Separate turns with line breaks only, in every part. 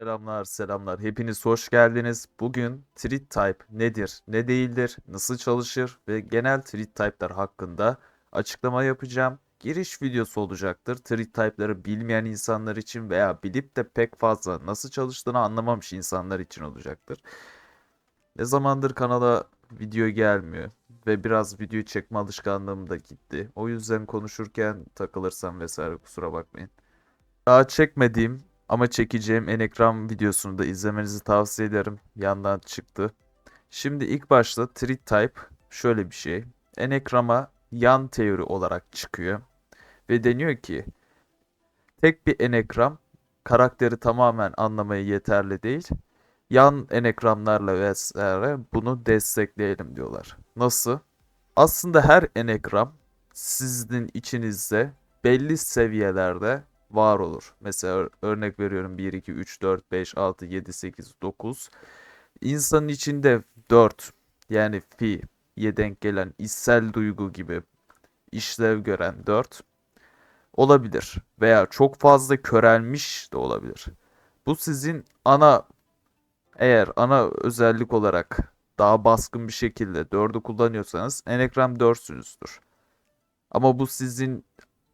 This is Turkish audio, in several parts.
Selamlar, selamlar. Hepiniz hoş geldiniz. Bugün treat type nedir, ne değildir, nasıl çalışır ve genel treat type'lar hakkında açıklama yapacağım. Giriş videosu olacaktır. Treat type'ları bilmeyen insanlar için veya bilip de pek fazla nasıl çalıştığını anlamamış insanlar için olacaktır. Ne zamandır kanala video gelmiyor ve biraz video çekme alışkanlığım da gitti. O yüzden konuşurken takılırsam vesaire kusura bakmayın. Daha çekmediğim ama çekeceğim en ekran videosunu da izlemenizi tavsiye ederim. Yandan çıktı. Şimdi ilk başta treat type şöyle bir şey. En ekrama yan teori olarak çıkıyor. Ve deniyor ki tek bir enekram karakteri tamamen anlamaya yeterli değil. Yan enekramlarla vesaire bunu destekleyelim diyorlar. Nasıl? Aslında her enekram sizin içinizde belli seviyelerde var olur. Mesela ör- örnek veriyorum 1, 2, 3, 4, 5, 6, 7, 8, 9. İnsanın içinde 4 yani fi'ye denk gelen içsel duygu gibi işlev gören 4 olabilir. Veya çok fazla körelmiş de olabilir. Bu sizin ana eğer ana özellik olarak daha baskın bir şekilde 4'ü kullanıyorsanız Enneagram 4'sünüzdür. Ama bu sizin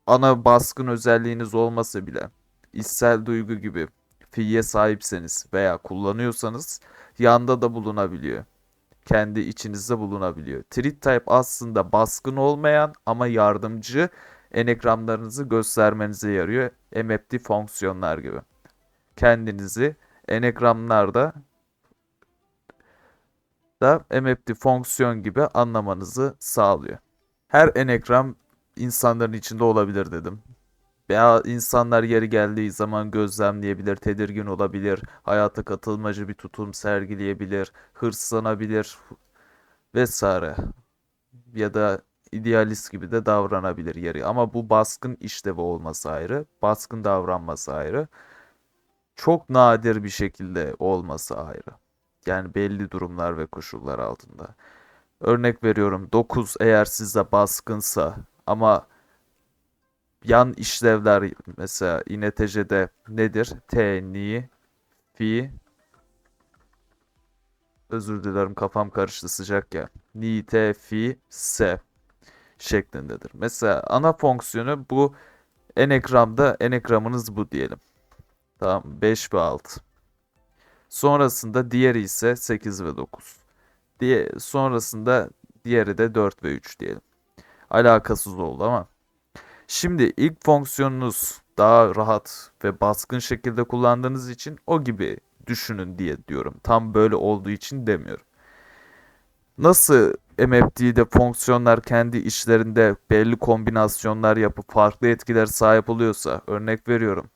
ana baskın özelliğiniz olmasa bile içsel duygu gibi fiye sahipseniz veya kullanıyorsanız yanda da bulunabiliyor. Kendi içinizde bulunabiliyor. Treat type aslında baskın olmayan ama yardımcı enegramlarınızı göstermenize yarıyor. MFT fonksiyonlar gibi. Kendinizi enegramlarda da MFT fonksiyon gibi anlamanızı sağlıyor. Her enegram insanların içinde olabilir dedim. Veya insanlar yeri geldiği zaman gözlemleyebilir, tedirgin olabilir, hayata katılmacı bir tutum sergileyebilir, hırslanabilir vesaire. Ya da idealist gibi de davranabilir yeri. Ama bu baskın işlevi olması ayrı, baskın davranması ayrı. Çok nadir bir şekilde olması ayrı. Yani belli durumlar ve koşullar altında. Örnek veriyorum 9 eğer size baskınsa ama yan işlevler mesela INTJ'de nedir? T, ni, fi özür dilerim kafam karıştı sıcak ya. Ni, te, fi, se şeklindedir. Mesela ana fonksiyonu bu enegramda enegramınız bu diyelim. Tamam 5 ve 6. Sonrasında diğeri ise 8 ve 9. Diye, sonrasında diğeri de 4 ve 3 diyelim. Alakasız oldu ama. Şimdi ilk fonksiyonunuz daha rahat ve baskın şekilde kullandığınız için o gibi düşünün diye diyorum. Tam böyle olduğu için demiyorum. Nasıl MFD'de fonksiyonlar kendi içlerinde belli kombinasyonlar yapıp farklı etkiler sahip oluyorsa örnek veriyorum.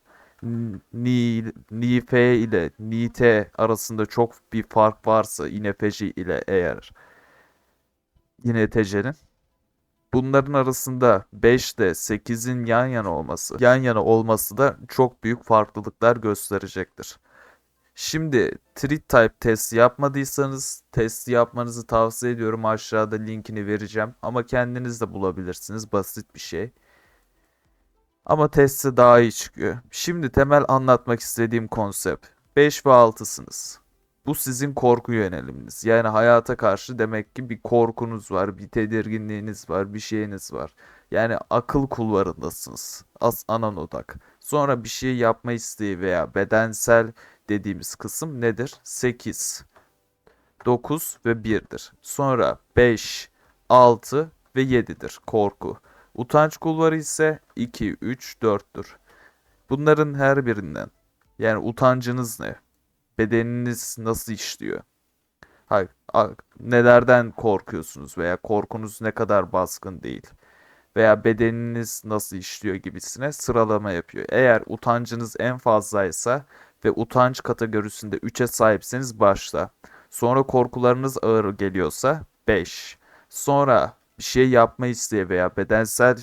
Ni, ni f ile ni t arasında çok bir fark varsa INFJ ile eğer INTJ'nin bunların arasında 5 ile 8'in yan yana olması, yan yana olması da çok büyük farklılıklar gösterecektir. Şimdi treat type testi yapmadıysanız testi yapmanızı tavsiye ediyorum. Aşağıda linkini vereceğim ama kendiniz de bulabilirsiniz. Basit bir şey. Ama testi daha iyi çıkıyor. Şimdi temel anlatmak istediğim konsept. 5 ve 6'sınız. Bu sizin korku yöneliminiz. Yani hayata karşı demek ki bir korkunuz var, bir tedirginliğiniz var, bir şeyiniz var. Yani akıl kulvarındasınız. As anan odak. Sonra bir şey yapma isteği veya bedensel dediğimiz kısım nedir? 8, 9 ve 1'dir. Sonra 5, 6 ve 7'dir korku. Utanç kulvarı ise 2, 3, 4'tür. Bunların her birinden yani utancınız ne? Bedeniniz nasıl işliyor? Hayır, nelerden korkuyorsunuz veya korkunuz ne kadar baskın değil veya bedeniniz nasıl işliyor gibisine sıralama yapıyor. Eğer utancınız en fazlaysa ve utanç kategorisinde 3'e sahipseniz başla. Sonra korkularınız ağır geliyorsa 5. Sonra bir şey yapma isteği veya bedensel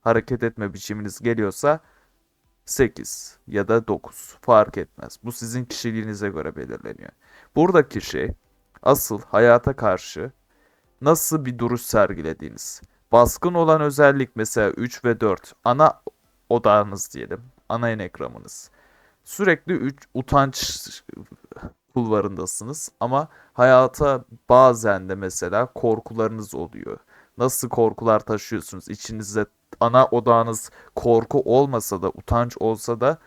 hareket etme biçiminiz geliyorsa 8 ya da 9 fark etmez. Bu sizin kişiliğinize göre belirleniyor. Buradaki şey asıl hayata karşı nasıl bir duruş sergilediğiniz. Baskın olan özellik mesela 3 ve 4 ana odağınız diyelim. Ana enegramınız. Sürekli üç, utanç kulvarındasınız ama hayata bazen de mesela korkularınız oluyor. Nasıl korkular taşıyorsunuz? İçinizde ana odağınız korku olmasa da utanç olsa da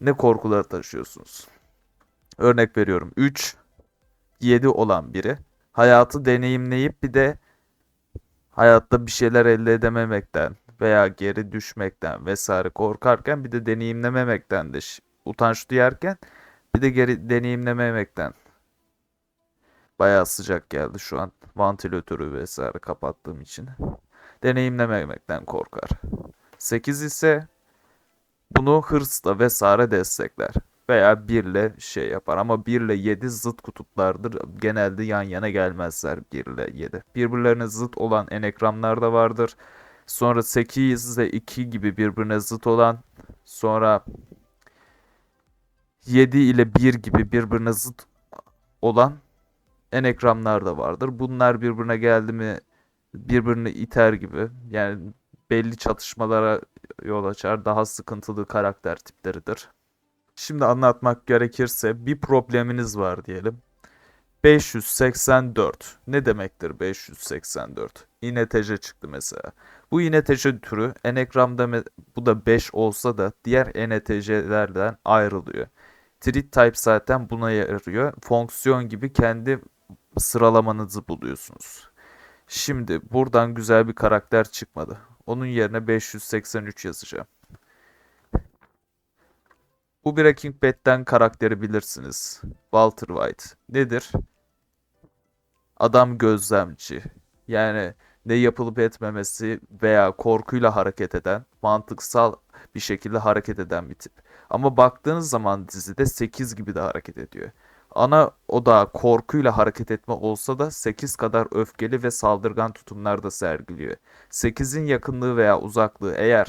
ne korkuları taşıyorsunuz? Örnek veriyorum. 3 7 olan biri hayatı deneyimleyip bir de hayatta bir şeyler elde edememekten veya geri düşmekten vesaire korkarken bir de deneyimlememekten de utanç duyarken bir de geri deneyimlememekten bayağı sıcak geldi şu an vantilatörü vesaire kapattığım için deneyimlememekten korkar. 8 ise bunu hırsla vesaire destekler. Veya 1 ile şey yapar ama 1 ile 7 zıt kutuplardır. Genelde yan yana gelmezler 1 ile 7. Birbirlerine zıt olan enegramlar da vardır. Sonra 8 ile 2 gibi birbirine zıt olan sonra 7 ile 1 gibi birbirine zıt olan enegramlar da vardır. Bunlar birbirine geldi mi birbirini iter gibi. Yani belli çatışmalara yol açar. Daha sıkıntılı karakter tipleridir. Şimdi anlatmak gerekirse bir probleminiz var diyelim. 584. Ne demektir 584? İNTC çıktı mesela. Bu İNTC türü enegramda bu da 5 olsa da diğer ENTC'lerden ayrılıyor. Treat type zaten buna yarıyor. Fonksiyon gibi kendi sıralamanızı buluyorsunuz. Şimdi buradan güzel bir karakter çıkmadı. Onun yerine 583 yazacağım. Bu Breaking Bad'den karakteri bilirsiniz. Walter White. Nedir? Adam gözlemci. Yani ne yapılıp etmemesi veya korkuyla hareket eden, mantıksal bir şekilde hareket eden bir tip. Ama baktığınız zaman dizide 8 gibi de hareket ediyor. Ana odağı korkuyla hareket etme olsa da 8 kadar öfkeli ve saldırgan tutumlar da sergiliyor. 8'in yakınlığı veya uzaklığı eğer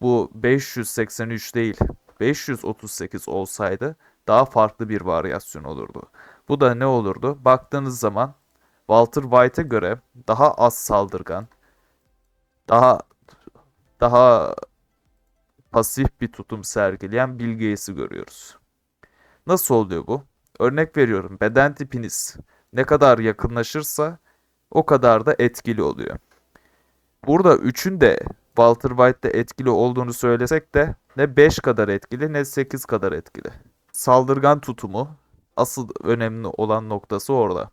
bu 583 değil 538 olsaydı daha farklı bir varyasyon olurdu. Bu da ne olurdu? Baktığınız zaman Walter White'a göre daha az saldırgan, daha daha pasif bir tutum sergileyen Bill Gates'i görüyoruz. Nasıl oluyor bu? Örnek veriyorum. Beden tipiniz ne kadar yakınlaşırsa o kadar da etkili oluyor. Burada 3'ün de Walter White'de etkili olduğunu söylesek de ne 5 kadar etkili ne 8 kadar etkili. Saldırgan tutumu asıl önemli olan noktası orada.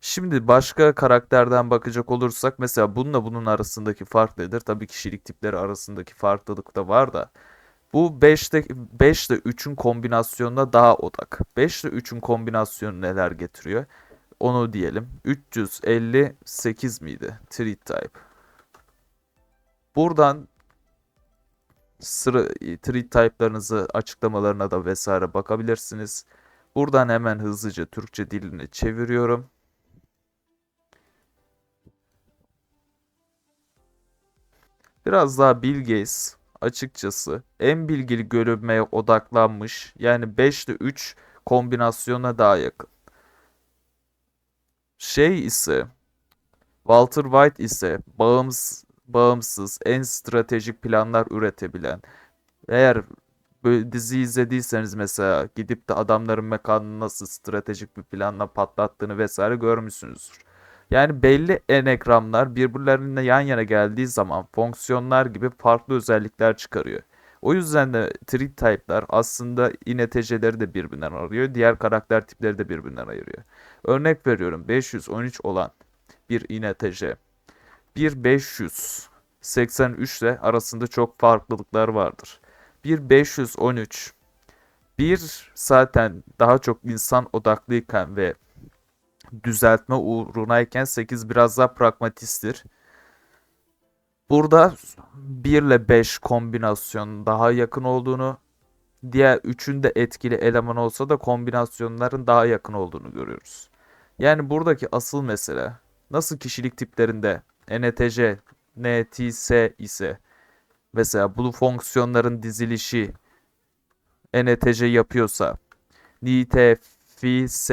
Şimdi başka karakterden bakacak olursak mesela bununla bunun arasındaki fark nedir? Tabii kişilik tipleri arasındaki farklılık da var da. Bu 5'te 5 ile 3'ün kombinasyonuna daha odak. 5 ile 3'ün kombinasyonu neler getiriyor? Onu diyelim. 358 miydi? Treat type. Buradan sıra treat type'larınızı açıklamalarına da vesaire bakabilirsiniz. Buradan hemen hızlıca Türkçe diline çeviriyorum. Biraz daha Bill Gates açıkçası en bilgili görünmeye odaklanmış. Yani 5 ile 3 kombinasyona daha yakın. Şey ise Walter White ise bağımsız, bağımsız en stratejik planlar üretebilen. Eğer böyle dizi izlediyseniz mesela gidip de adamların mekanını nasıl stratejik bir planla patlattığını vesaire görmüşsünüzdür. Yani belli enegramlar birbirlerine yan yana geldiği zaman fonksiyonlar gibi farklı özellikler çıkarıyor. O yüzden de treat type'lar aslında INTC'leri de birbirinden ayırıyor. Diğer karakter tipleri de birbirinden ayırıyor. Örnek veriyorum 513 olan bir INTC. Bir 583 ile arasında çok farklılıklar vardır. Bir 513 bir zaten daha çok insan odaklıyken ve düzeltme uğrunayken 8 biraz daha pragmatisttir. Burada 1 ile 5 kombinasyon daha yakın olduğunu, diğer 3'ün de etkili eleman olsa da kombinasyonların daha yakın olduğunu görüyoruz. Yani buradaki asıl mesele nasıl kişilik tiplerinde NTC, NTS ise mesela bu fonksiyonların dizilişi NTC yapıyorsa NTFS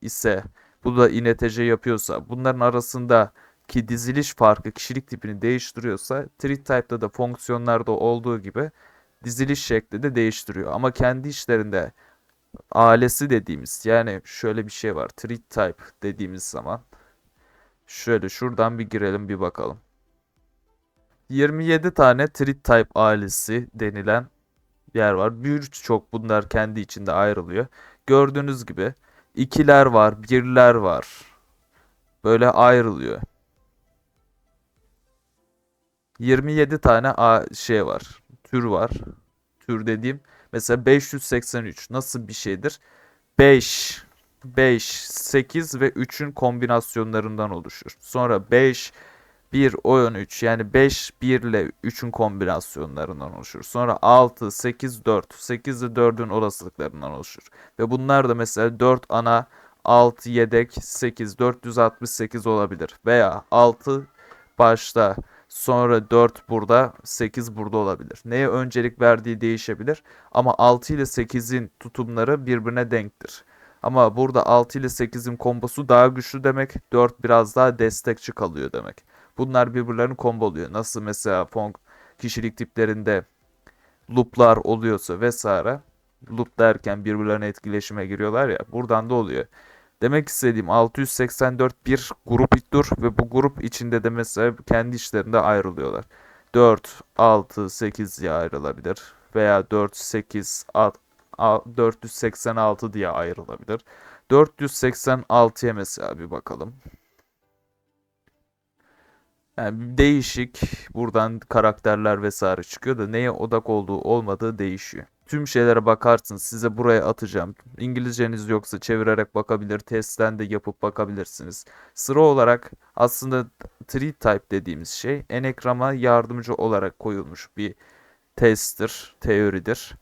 ise bu da INTC yapıyorsa bunların arasındaki diziliş farkı kişilik tipini değiştiriyorsa treat type'da da fonksiyonlarda olduğu gibi diziliş şekli de değiştiriyor. Ama kendi işlerinde ailesi dediğimiz yani şöyle bir şey var. Treat type dediğimiz zaman şöyle şuradan bir girelim bir bakalım. 27 tane treat type ailesi denilen yer var. Birçok bunlar kendi içinde ayrılıyor. Gördüğünüz gibi ikiler var, birler var. Böyle ayrılıyor. 27 tane a şey var. Tür var. Tür dediğim mesela 583 nasıl bir şeydir? 5 5 8 ve 3'ün kombinasyonlarından oluşur. Sonra 5 1 13 yani 5 1 ile 3'ün kombinasyonlarından oluşur. Sonra 6 8 4 8 ile 4'ün olasılıklarından oluşur. Ve bunlar da mesela 4 ana 6 yedek 8 468 olabilir. Veya 6 başta sonra 4 burada 8 burada olabilir. Neye öncelik verdiği değişebilir. Ama 6 ile 8'in tutumları birbirine denktir. Ama burada 6 ile 8'in kombosu daha güçlü demek. 4 biraz daha destekçi kalıyor demek. Bunlar birbirlerini komboluyor. Nasıl mesela Pong kişilik tiplerinde loop'lar oluyorsa vesaire. Loop derken birbirlerine etkileşime giriyorlar ya. Buradan da oluyor. Demek istediğim 684 bir gruptur ve bu grup içinde de mesela kendi işlerinde ayrılıyorlar. 4, 6, 8 diye ayrılabilir veya 4, 8, 486 diye ayrılabilir. 486'ya mesela bir bakalım. Yani değişik buradan karakterler vesaire çıkıyor da neye odak olduğu olmadığı değişiyor. Tüm şeylere bakarsınız size buraya atacağım. İngilizceniz yoksa çevirerek bakabilir, testten de yapıp bakabilirsiniz. Sıra olarak aslında tree type dediğimiz şey enegrama yardımcı olarak koyulmuş bir testtir, teoridir.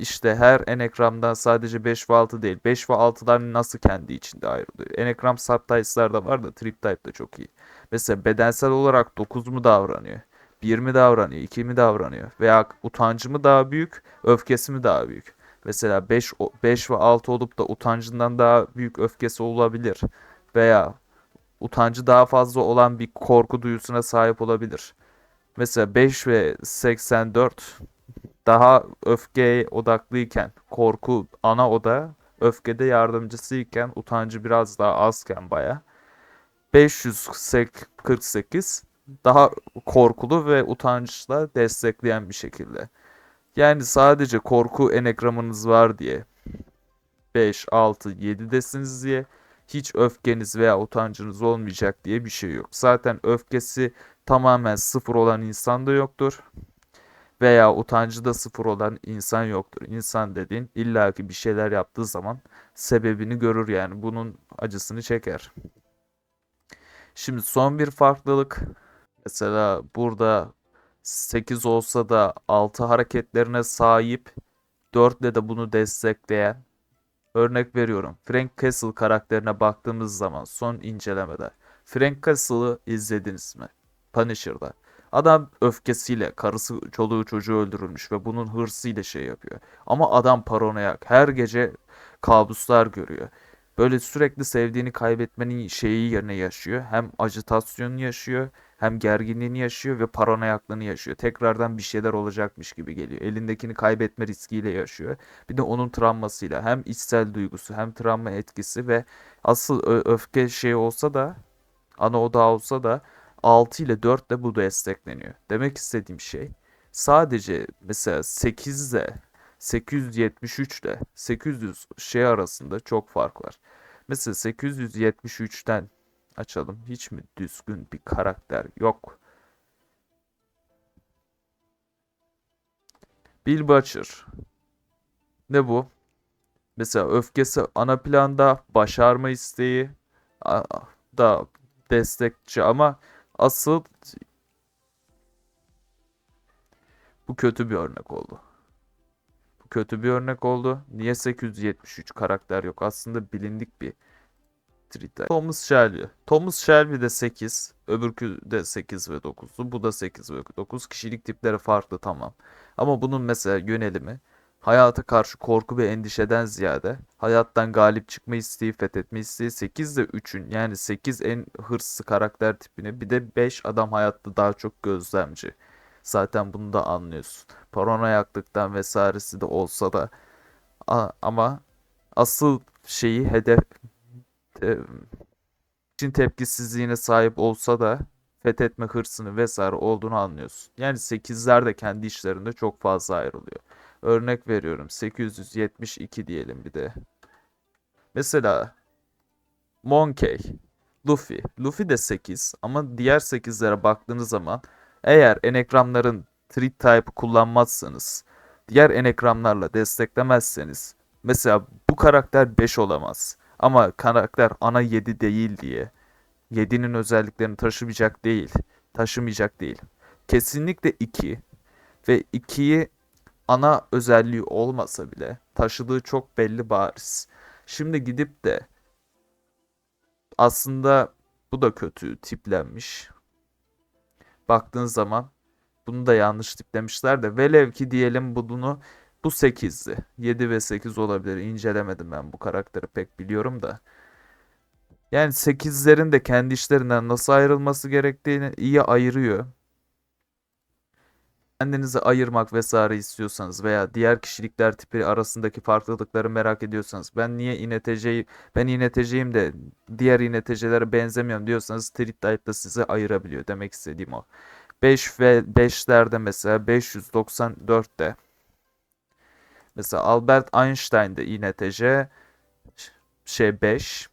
İşte her enegramdan sadece 5 ve 6 değil. 5 ve 6'lar nasıl kendi içinde ayrılıyor? Enegram subtypes'lar da var da trip type de çok iyi. Mesela bedensel olarak 9 mu davranıyor? 1 mi davranıyor? 2 mi davranıyor? Veya utancı mı daha büyük? Öfkesi mi daha büyük? Mesela 5, 5 ve 6 olup da utancından daha büyük öfkesi olabilir. Veya utancı daha fazla olan bir korku duyusuna sahip olabilir. Mesela 5 ve 84 daha öfkeye odaklıyken korku ana oda öfkede yardımcısıyken utancı biraz daha azken baya 548 daha korkulu ve utançla destekleyen bir şekilde. Yani sadece korku enegramınız var diye 5, 6, 7 desiniz diye hiç öfkeniz veya utancınız olmayacak diye bir şey yok. Zaten öfkesi tamamen sıfır olan insan da yoktur. Veya utancı da sıfır olan insan yoktur. İnsan dediğin illaki bir şeyler yaptığı zaman sebebini görür yani. Bunun acısını çeker. Şimdi son bir farklılık. Mesela burada 8 olsa da 6 hareketlerine sahip 4 ile de bunu destekleyen örnek veriyorum. Frank Castle karakterine baktığımız zaman son incelemede Frank Castle'ı izlediniz mi? Punisher'da. Adam öfkesiyle karısı çoluğu çocuğu öldürülmüş ve bunun hırsıyla şey yapıyor. Ama adam paranoyak. Her gece kabuslar görüyor. Böyle sürekli sevdiğini kaybetmenin şeyi yerine yaşıyor. Hem acitasyonu yaşıyor, hem gerginliğini yaşıyor ve paranoyaklığını yaşıyor. Tekrardan bir şeyler olacakmış gibi geliyor. Elindekini kaybetme riskiyle yaşıyor. Bir de onun travmasıyla hem içsel duygusu hem travma etkisi ve asıl öfke şey olsa da ana odağı olsa da 6 ile 4 ile bu destekleniyor. Demek istediğim şey sadece mesela 8 ile 873 ile 800 şey arasında çok fark var. Mesela 873'ten açalım. Hiç mi düzgün bir karakter yok? Bill Butcher. Ne bu? Mesela öfkesi ana planda, başarma isteği da destekçi ama asıl bu kötü bir örnek oldu kötü bir örnek oldu. Niye 873 karakter yok? Aslında bilindik bir Twitter. Thomas Shelby. Thomas Shelby de 8. Öbürkü de 8 ve 9'du. Bu da 8 ve 9. Kişilik tipleri farklı tamam. Ama bunun mesela yönelimi hayata karşı korku ve endişeden ziyade hayattan galip çıkma isteği, fethetme isteği 8 de 3'ün yani 8 en hırslı karakter tipini bir de 5 adam hayatta daha çok gözlemci. Zaten bunu da anlıyorsun. Paranoyaklıktan vesairesi de olsa da ama asıl şeyi hedef e, için tepkisizliğine sahip olsa da fethetme hırsını vesaire olduğunu anlıyorsun. Yani 8'ler de kendi işlerinde çok fazla ayrılıyor. Örnek veriyorum 872 diyelim bir de. Mesela Monkey, Luffy. Luffy de 8 ama diğer 8'lere baktığınız zaman eğer enegramların Treat Type kullanmazsanız, diğer enegramlarla desteklemezseniz mesela bu karakter 5 olamaz. Ama karakter ana 7 değil diye 7'nin özelliklerini taşımayacak değil. Taşımayacak değil. Kesinlikle 2 ve 2'yi ana özelliği olmasa bile taşıdığı çok belli bariz. Şimdi gidip de aslında bu da kötü tiplenmiş. Baktığın zaman bunu da yanlış tiplemişler de velev ki diyelim bunu bu 8'di. 7 ve 8 olabilir. İncelemedim ben bu karakteri pek biliyorum da. Yani 8'lerin de kendi işlerinden nasıl ayrılması gerektiğini iyi ayırıyor. Kendinizi ayırmak vesaire istiyorsanız veya diğer kişilikler tipi arasındaki farklılıkları merak ediyorsanız ben niye INTC'yi ben INTC'yim de diğer INTC'lere benzemiyorum diyorsanız Street Type da sizi ayırabiliyor. Demek istediğim o. 5 ve 5'lerde mesela 594'te mesela Albert Einstein'de INTC şey 5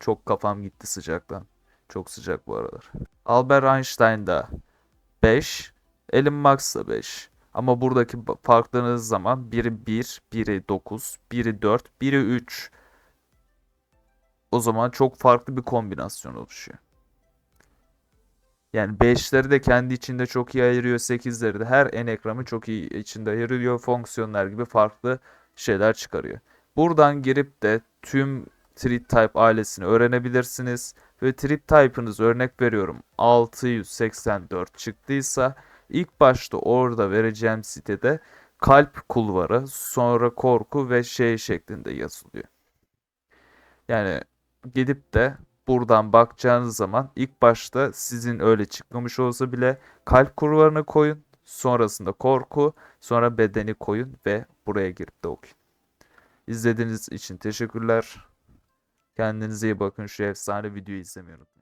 çok kafam gitti sıcaktan. Çok sıcak bu aralar. Albert Einstein'da 5, Elon Musk da 5. Ama buradaki farklarınız zaman biri 1, biri 9, biri 4, biri 3. O zaman çok farklı bir kombinasyon oluşuyor. Yani 5'leri de kendi içinde çok iyi ayırıyor. 8'leri de her enegramı çok iyi içinde ayırıyor. Fonksiyonlar gibi farklı şeyler çıkarıyor. Buradan girip de tüm Treat Type ailesini öğrenebilirsiniz. Ve Treat Type'ınız örnek veriyorum 684 çıktıysa ilk başta orada vereceğim sitede kalp kulvarı sonra korku ve şey şeklinde yazılıyor. Yani gidip de buradan bakacağınız zaman ilk başta sizin öyle çıkmamış olsa bile kalp kulvarını koyun. Sonrasında korku, sonra bedeni koyun ve buraya girip de okuyun. İzlediğiniz için teşekkürler. Kendinize iyi bakın. Şu efsane videoyu unutmayın.